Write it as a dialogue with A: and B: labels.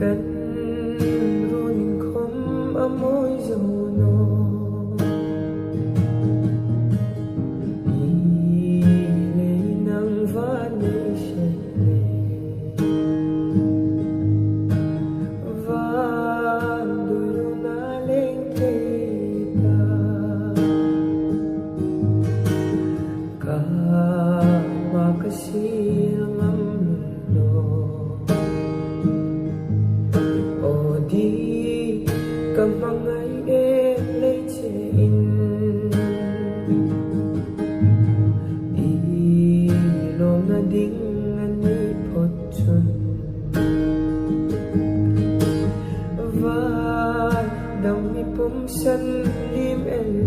A: 땐로인 검아 모이저노 이레이 낭바니셰레 반도요 나랭케이다 까마카시라 cầm hàng ngày em lấy trên. 이 일어나딩한 이 포춘 và đồng mi bông sân lim em